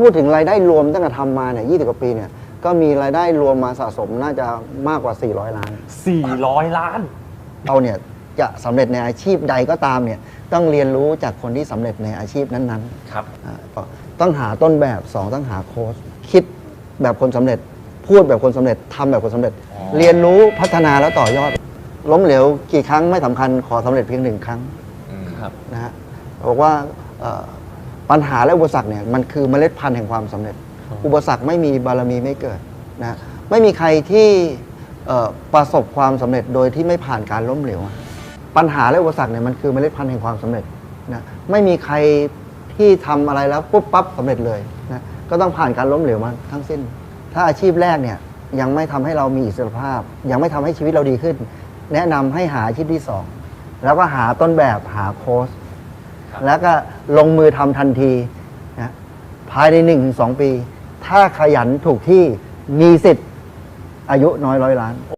พูดถึงรายได้รวมตั้งแต่ทำมาเนี่ยยี่สิบกว่าปีเนี่ย ก็มีรายได้รวมมาสะสมน่าจะมากกว่า 400 ล้าน 400 ล้าน เราเนี่ยจะสำเร็จในอาชีพใดก็ตามเนี่ยต้องเรียนรู้จากคนที่สำเร็จในอาชีพนั้นครับ ๆอ่าก็ต้องหาต้นแบบสองต้องหาโค้ชคิดแบบคนสำเร็จ พูดแบบคนสำเร็จทำแบบคนสำเร็จ อ๋อ เรียนรู้พัฒนาแล้วต่อยอด ล้มเหลวกี่ครั้งไม่สำคัญขอสำเร็จเพียงหนึ่งครั้ง ครับ นะฮะบอกว่าเอ่อ ปัญหาและอุปสรรคเนี่ยมันคือเมล็ดพันธุ์แห่งความสำเร็จ อุปสรรคไม่มีบารมีไม่เกิดนะฮะไม่มีใครที่เอ่อประสบความสำเร็จโดยที่ไม่ผ่านการล้มเหลวอะปัญหาและอุปสรรคเนี่ยมันคือเมล็ดพันธุ์แห่งความสำเร็จนะไม่มีใครที่ทำอะไรแล้วปุ๊บปั๊บสำเร็จเลยนะก็ต้องผ่านการล้มเหลวมาทั้งสิ้น ถ้าอาชีพแรกเนี่ยยังไม่ทำให้เรามีอิสรภาพ ยังไม่ทำให้ชีวิตเราดีขึ้น แนะนำให้หาอาชีพที่สองแล้วก็หาต้นแบบหาโค้ชครับ แล้วก็ลงมือทำทันทีนะภายในหนึ่งถึงสองปี ถ้าขยันถูกที่มีสิทธิ์อายุน้อยร้อยล้าน